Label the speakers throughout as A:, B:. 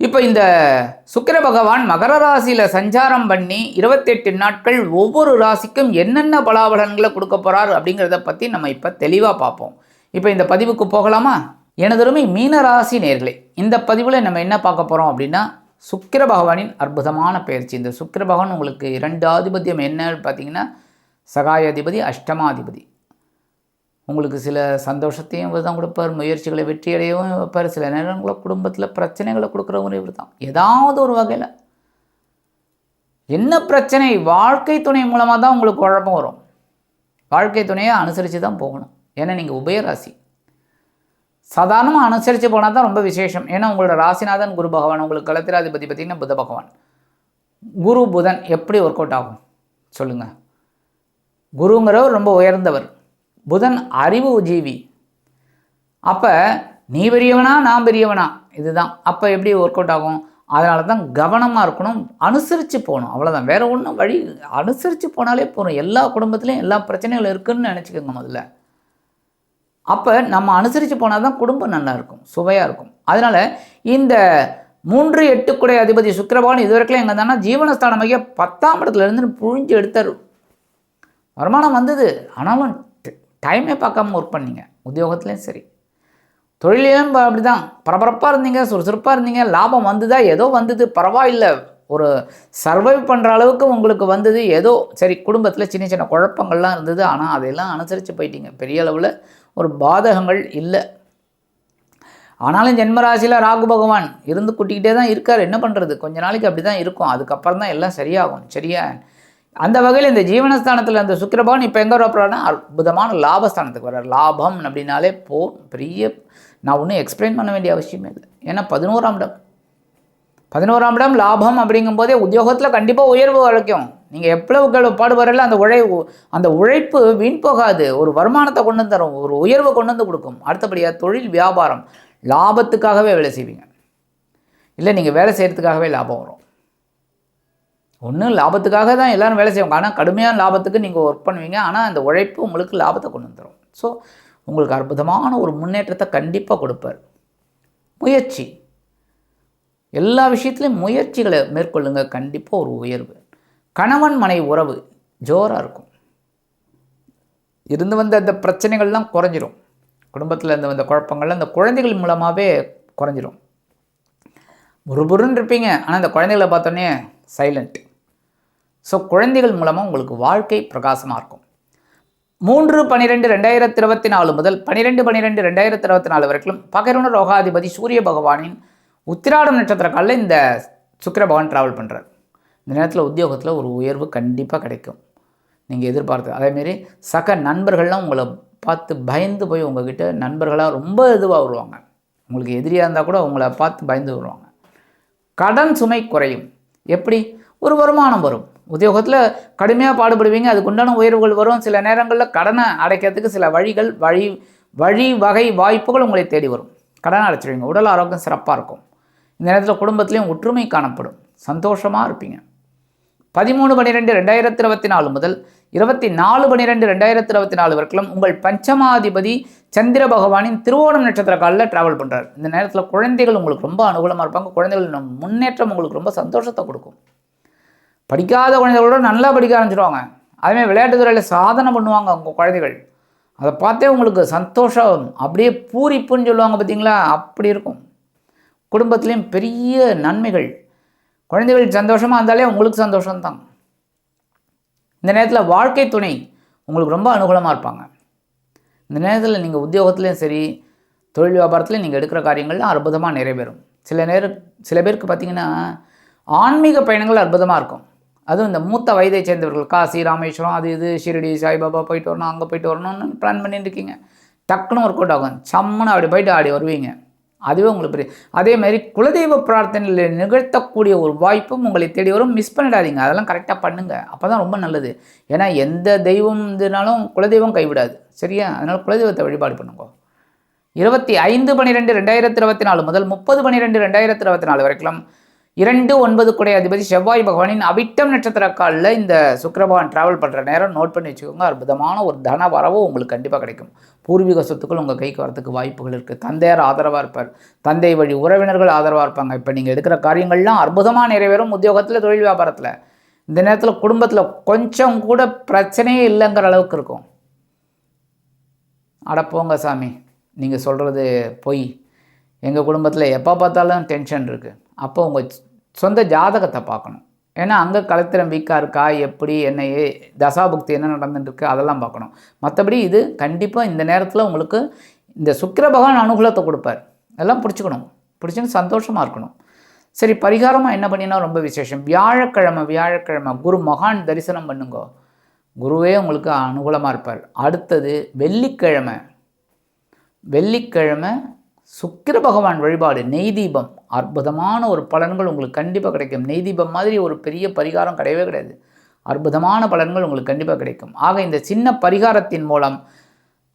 A: இப்போ இந்த சுக்கிர பகவான் மகர ராசியில் சஞ்சாரம் பண்ணி இருபத்தெட்டு நாட்கள் ஒவ்வொரு ராசிக்கும் என்னென்ன பலாபலன்களை கொடுக்க போகிறார் அப்படிங்கிறத பற்றி நம்ம இப்போ தெளிவாக பார்ப்போம். இப்போ இந்த பதிவுக்கு போகலாமா? எனதருமை மீன ராசி நேர்களே இந்த பதிவில் நம்ம என்ன பார்க்க போகிறோம் அப்படின்னா சுக்கிர பகவானின் அற்புதமான பயிற்சி. இந்த சுக்கிர பகவான் உங்களுக்கு இரண்டு ஆதிபத்தியம் என்னன்னு பார்த்தீங்கன்னா சகாயாதிபதி அஷ்டமாதிபதி. உங்களுக்கு சில சந்தோஷத்தையும் இவர் தான் கொடுப்பார் முயற்சிகளை வெற்றியடையவும் வைப்பார். சில நேரங்களில் குடும்பத்தில் பிரச்சனைகளை கொடுக்குறவங்க இவர் தான் ஏதாவது ஒரு வகையில். என்ன பிரச்சனை? வாழ்க்கை துணை மூலமாக தான் உங்களுக்கு குழப்பம் வரும். வாழ்க்கை துணையை அனுசரித்து தான் போகணும். ஏன்னா நீங்கள் உபயராசி. சாதாரணமாக அனுசரித்து போனால் தான் ரொம்ப விசேஷம். ஏன்னா உங்களோட ராசிநாதன் குரு பகவான் உங்களுக்கு கலத்திராதிபதி பார்த்திங்கன்னா புத பகவான். குரு புதன் எப்படி ஒர்க் அவுட் ஆகும்? சொல்லுங்கள் குருங்கிறவர் ரொம்ப உயர்ந்தவர். புதன் அறிவு ஜீவி. அப்போ நீ பெரியவனா நான் பெரியவனா? இதுதான். அப்போ எப்படி ஒர்க் அவுட் ஆகும்? அதனால தான் கவனமாக இருக்கணும் அனுசரித்து போகணும். அவ்வளோதான் வேறு ஒன்றும் வழி அனுசரித்து போனாலே போதும். எல்லா குடும்பத்துலேயும் எல்லா பிரச்சனைகளும் இருக்குதுன்னு நினச்சிக்கோங்க முதல்ல. அப்போ நம்ம அனுசரித்து போனால் தான் குடும்பம் நல்லா இருக்கும் சுவையாக இருக்கும். அதனால் இந்த மூன்று எட்டுக்குடைய அதிபதி சுக்கிரபகவான் இதுவரைக்கும் எங்கே தானே ஜீவனஸ்தானமாக பத்தாம் இடத்துல இருந்து புழிஞ்சு எடுத்தார். வருமானம் வந்தது. ஆனாலும் டைமே பார்க்காம ஒர்க் பண்ணீங்க. உத்தியோகத்துலேயும் சரி. தொழிலையும் அப்படி தான் பரபரப்பாக இருந்தீங்க சுறுசுறுப்பாக இருந்தீங்க. லாபம் வந்துதா? ஏதோ வந்தது. பரவாயில்லை. ஒரு சர்வைவ் பண்ணுற அளவுக்கு உங்களுக்கு வந்தது. ஏதோ சரி குடும்பத்தில் சின்ன சின்ன குழப்பங்கள்லாம் இருந்தது. ஆனால் அதையெல்லாம் அனுசரித்து போயிட்டீங்க. பெரிய அளவில் ஒரு பாதகங்கள் இல்லை. ஆனாலும் ஜென்மராசியில் ராகு பகவான் இருந்து குட்டிக்கிட்டே தான் இருக்கார். என்ன பண்ணுறது கொஞ்ச நாளைக்கு அப்படி தான் இருக்கும். அதுக்கப்புறம் தான் எல்லாம் சரியாகும். சரியா? அந்த வகையில் இந்த ஜீவனஸ்தானத்தில் அந்த சுக்கிரபவன் இப்போ எங்கே வரப்படுறாருன்னா அற்புதமான லாபஸ்தானத்துக்கு வர்றார். லாபம் அப்படின்னாலே போ பெரிய நான் ஒன்றும் எக்ஸ்பிளைன் பண்ண வேண்டிய அவசியமே இல்லை. ஏன்னா பதினோராம் இடம். பதினோராம் இடம் லாபம் அப்படிங்கும்போதே உத்தியோகத்தில் கண்டிப்பாக உயர்வு வரைக்கும் நீங்கள் எவ்வளவு பாடுபடல அந்த உழை அந்த உழைப்பு வீண் போகாது. ஒரு வருமானத்தை கொண்டு வந்து தரும் ஒரு உயர்வை கொண்டு வந்து கொடுக்கும். அடுத்தபடியாக தொழில் வியாபாரம். லாபத்துக்காகவே வேலை செய்வீங்க. இல்லை நீங்கள் வேலை செய்கிறதுக்காகவே லாபம் வரும். ஒன்று லாபத்துக்காக தான் எல்லோரும் வேலை செய்வாங்க. ஆனால் கடுமையான லாபத்துக்கு நீங்கள் ஒர்க் பண்ணுவீங்க. ஆனால் அந்த உழைப்பு உங்களுக்கு லாபத்தை கொண்டு வந்துடும் ஸோ உங்களுக்கு அற்புதமான ஒரு முன்னேற்றத்தை கண்டிப்பாக கொடுப்பார். முயற்சி. எல்லா விஷயத்துலையும் முயற்சிகளை மேற்கொள்ளுங்க. கண்டிப்பாக ஒரு உயர்வு. கணவன் மனை உறவு ஜோராக இருக்கும். இருந்து வந்த அந்த பிரச்சனைகள்லாம் குறைஞ்சிரும். குடும்பத்தில் இருந்து வந்த குழப்பங்கள்லாம் அந்த குழந்தைகள் மூலமாகவே குறைஞ்சிரும். புறுபுறுன்னு இருப்பீங்க. ஆனால் அந்த குழந்தைகளை பார்த்தோன்னே சைலண்ட் ஸோ குழந்தைகள் மூலமாக உங்களுக்கு வாழ்க்கை பிரகாசமாக இருக்கும். மூன்று பன்னிரெண்டு ரெண்டாயிரத்தி இருபத்தி நாலு முதல் பன்னிரெண்டு பன்னிரெண்டு ரெண்டாயிரத்தி இருபத்தி நாலு வரைக்கும் பகருண ரோகாதிபதி சூரிய பகவானின் உத்திராடம் நட்சத்திர காலில் இந்த சுக்கிர பகவான் ட்ராவல் பண்ணுறார் இந்த நேரத்தில் உத்தியோகத்தில் ஒரு உயர்வு கண்டிப்பாக கிடைக்கும். நீங்கள் எதிர்பார்த்து அதேமாரி சக நண்பர்கள்லாம் உங்களை பார்த்து பயந்து போய் உங்ககிட்ட நண்பர்களாக ரொம்ப இதுவாக வருவாங்க. உங்களுக்கு எதிரியாக இருந்தால் கூட உங்களை பார்த்து பயந்து வருவாங்க. கடன் சுமை குறையும். எப்படி? ஒரு வருமானம் வரும். உத்தியோகத்தில் கடுமையாக பாடுபடுவீங்க. அதுக்கு உண்டான உயர்வுகள் வரும். சில நேரங்களில் கடனை அடைக்கிறதுக்கு சில வழிகள் வழி வழி வகை வாய்ப்புகள் உங்களை தேடி வரும். கடனை அடைச்சிடுவீங்க உடல் ஆரோக்கியம் சிறப்பாக இருக்கும். இந்த நேரத்தில் குடும்பத்துலேயும் ஒற்றுமை காணப்படும். சந்தோஷமாக இருப்பீங்க. பதிமூணு பன்னிரெண்டு ரெண்டாயிரத்தி இருபத்தி நாலு முதல் இருபத்தி நாலு பன்னிரெண்டு ரெண்டாயிரத்தி இருபத்தி நாலு வரைக்கும் உங்கள் பஞ்சமாதிபதி சந்திர பகவானின் திருவோணம் நட்சத்திர காலில் ட்ராவல் பண்ணுறார் இந்த நேரத்தில் குழந்தைகள் உங்களுக்கு ரொம்ப அனுகூலமாக இருப்பாங்க. குழந்தைகள் முன்னேற்றம் உங்களுக்கு ரொம்ப சந்தோஷத்தை கொடுக்கும். படிக்காத குழந்தைகளோட நல்லா படிக்க ஆரம்பிச்சிடுவாங்க அதுமாதிரி விளையாட்டு துறையில் சாதனை பண்ணுவாங்க உங்கள் குழந்தைகள். அதை பார்த்தே உங்களுக்கு சந்தோஷம் அப்படியே பூரிப்புன்னு சொல்லுவாங்க பார்த்தீங்களா? அப்படி இருக்கும். குடும்பத்துலேயும் பெரிய நன்மைகள். குழந்தைகள் சந்தோஷமாக இருந்தாலே உங்களுக்கு சந்தோஷம்தான். இந்த நேரத்தில் வாழ்க்கை துணை உங்களுக்கு ரொம்ப அனுகூலமாக இருப்பாங்க. இந்த நேரத்தில் நீங்கள் உத்தியோகத்துலேயும் சரி தொழில் வியாபாரத்துலேயும் நீங்கள் எடுக்கிற காரியங்கள்லாம் அற்புதமாக நிறைவேறும். சில நேரம் சில பேருக்கு பார்த்திங்கன்னா ஆன்மீக பயணங்கள் அற்புதமாக இருக்கும். அதுவும் இந்த மூத்த வயதை சேர்ந்தவர்கள் காசி ராமேஸ்வரம் அது இது ஷிரடி சாய்பாபா போயிட்டு வரணும் அங்கே போயிட்டு வரணும்னு பிளான் பண்ணிட்டு இருக்கீங்க டக்குன்னு ஒர்க் அவுட் ஆகும். சம்முன்னு அப்படி போயிட்டு ஆடி வருவீங்க. அதுவே உங்களுக்கு பெரிய அதே மாதிரி குலதெய்வ பிரார்த்தனையில் நிகழ்த்தக்கூடிய ஒரு வாய்ப்பும் உங்களை தேடி வரும். மிஸ் பண்ணிடாதீங்க. அதெல்லாம் கரெக்டாக பண்ணுங்கள் அப்போ தான் ரொம்ப நல்லது. ஏன்னா எந்த தெய்வம் இதுனாலும் குலதெய்வம் கைவிடாது. சரியா? அதனால் குலதெய்வத்தை வழிபாடு பண்ணுங்க. இருபத்தி ஐந்து பன்னிரெண்டு ரெண்டாயிரத்தி இருபத்தி நாலு முதல் முப்பது பன்னிரெண்டு ரெண்டாயிரத்தி இருபத்தி நாலு வரைக்கும் இரண்டு ஒன்பது குடை அதிபதி செவ்வாய் பகவானின் அவிட்டம் நட்சத்திர காலில் இந்த சுக்கரபகவான் ட்ராவல் பண்ணுற நேரம் நோட் பண்ணி வச்சுக்கோங்க. அற்புதமான ஒரு தன வரவும் உங்களுக்கு கண்டிப்பாக கிடைக்கும். பூர்வீக சொத்துக்கள் உங்கள் கைக்கு வரத்துக்கு வாய்ப்புகள் இருக்குது தந்தையார் ஆதரவாக இருப்பார். தந்தை வழி உறவினர்கள் ஆதரவாக இருப்பாங்க. இப்போ நீங்கள் எடுக்கிற காரியங்கள்லாம் அற்புதமாக நிறைவேறும் உத்தியோகத்தில் தொழில் வியாபாரத்தில். இந்த நேரத்தில் குடும்பத்தில் கொஞ்சம் கூட பிரச்சனையே இல்லைங்கிற அளவுக்கு இருக்கும். போங்க சாமி. நீங்கள் சொல்கிறது பொய். எங்கள் குடும்பத்தில் எப்போ பார்த்தாலும் டென்ஷன் இருக்குது அப்போ உங்கள் சொந்த ஜாதகத்தை பார்க்கணும். ஏன்னா அங்கே கலத்திரம் வீக்காக இருக்கா? எப்படி? என்ன? ஏ தசாபுக்தி என்ன நடந்துட்டுருக்கு? அதெல்லாம் பார்க்கணும். மற்றபடி இது கண்டிப்பாக இந்த நேரத்தில் உங்களுக்கு இந்த சுக்கிர பகவான் அனுகூலத்தை கொடுப்பார். எல்லாம் பிடிச்சிக்கணும். பிடிச்சின்னு சந்தோஷமாக இருக்கணும். சரி பரிகாரமாக என்ன பண்ணினா ரொம்ப விசேஷம். வியாழக்கிழமை வியாழக்கிழமை குரு மகான் தரிசனம் பண்ணுங்க. குருவே உங்களுக்கு அனுகூலமாக இருப்பார். அடுத்தது வெள்ளிக்கிழமை. வெள்ளிக்கிழமை சுக்கிர பகவான் வழிபாடு நெய் தீபம் அற்புதமான ஒரு பலன்கள் உங்களுக்கு கண்டிப்பாக கிடைக்கும். நெய் தீபம் மாதிரி ஒரு பெரிய பரிகாரம் கிடையவே கிடையாது. அற்புதமான பலன்கள் உங்களுக்கு கண்டிப்பாக கிடைக்கும். ஆக இந்த சின்ன பரிகாரத்தின் மூலம்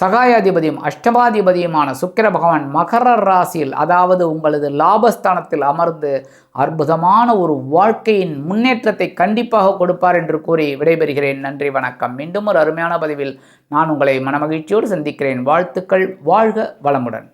A: சகாயாதிபதியும் அஷ்டமாதிபதியுமான சுக்கிர பகவான் மகர ராசியில் அதாவது உங்களது லாபஸ்தானத்தில் அமர்ந்து அற்புதமான ஒரு வாழ்க்கையின் முன்னேற்றத்தை கண்டிப்பாக கொடுப்பார் என்று கூறி விடைபெறுகிறேன். நன்றி வணக்கம். மீண்டும் ஒரு அருமையான பதிவில் நான் உங்களை மனமகிழ்ச்சியோடு சந்திக்கிறேன். வாழ்த்துக்கள். வாழ்க வளமுடன்.